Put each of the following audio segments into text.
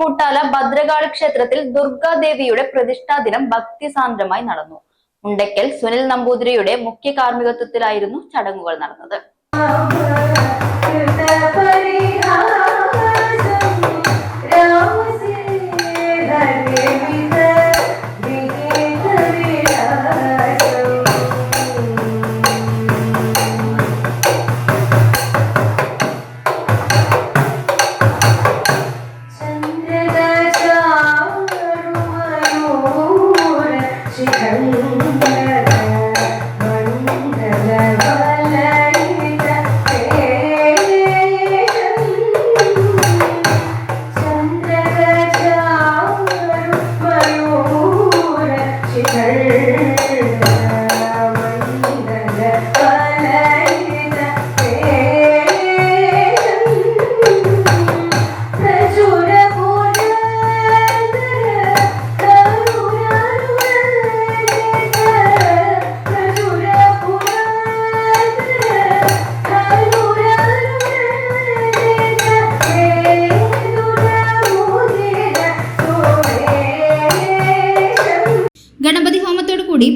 കൂട്ടാല ഭദ്രകാളി ക്ഷേത്രത്തിൽ ദുർഗാദേവിയുടെ പ്രതിഷ്ഠാ ദിനം ഭക്തിസാന്ദ്രമായി നടന്നു. മുണ്ടയ്ക്കൽ സുനിൽ നമ്പൂതിരിയുടെ മുഖ്യ കാർമ്മികത്വത്തിലായിരുന്നു ചടങ്ങുകൾ നടന്നത്.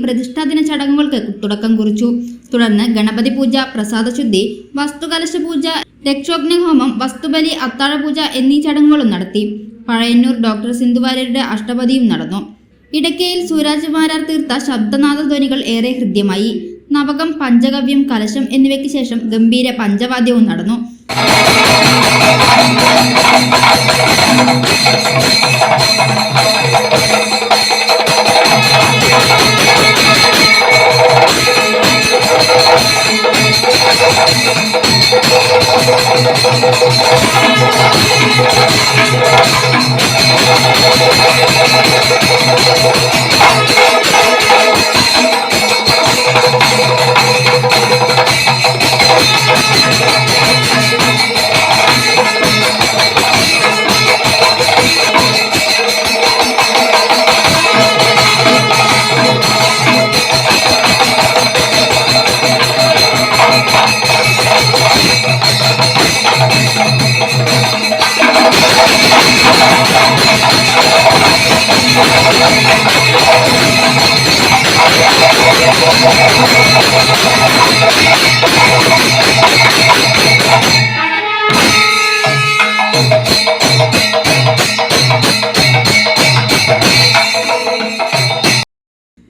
പ്രതിഷ്ഠാദിന ചടങ്ങുകൾക്ക് തുടക്കം കുറിച്ചു. തുടർന്ന് ഗണപതി പൂജ പ്രസാദശുദ്ധി വസ്തുകലശ പൂജ രക്ഷോഗ്നി ഹോമം വസ്തുബലി അത്താഴപൂജ എന്നീ ചടങ്ങുകളും നടത്തി. പഴയന്നൂർ ഡോക്ടർ സിന്ധുവാര്യരുടെ അഷ്ടപതിയും നടന്നു. ഇടയ്ക്കയിൽ സൂരാജ് മാരാർ തീർത്ത ശബ്ദനാദ ധ്വനികൾ ഏറെ ഹൃദ്യമായി. നവകം പഞ്ചഗവ്യം കലശം എന്നിവയ്ക്ക് ശേഷം ഗംഭീര പഞ്ചവാദ്യവും നടന്നു.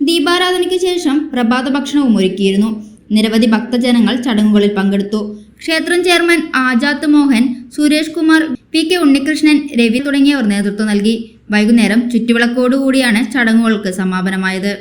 ദീപാരാധനയ്ക്ക് ശേഷം പ്രഭാത ഭക്ഷണവും ഒരുക്കിയിരുന്നു. നിരവധി ഭക്തജനങ്ങൾ ചടങ്ങുകളിൽ പങ്കെടുത്തു. ക്ഷേത്രം chairman Ajath Mohan Suresh Kumar P K Unnikrishnan Ravi തുടങ്ങിയവർ നേതൃത്വം നൽകി. വൈകുന്നേരം ചുറ്റുവിളക്കോടുകൂടിയാണ് ചടങ്ങുകൾക്ക് സമാപനമായത്.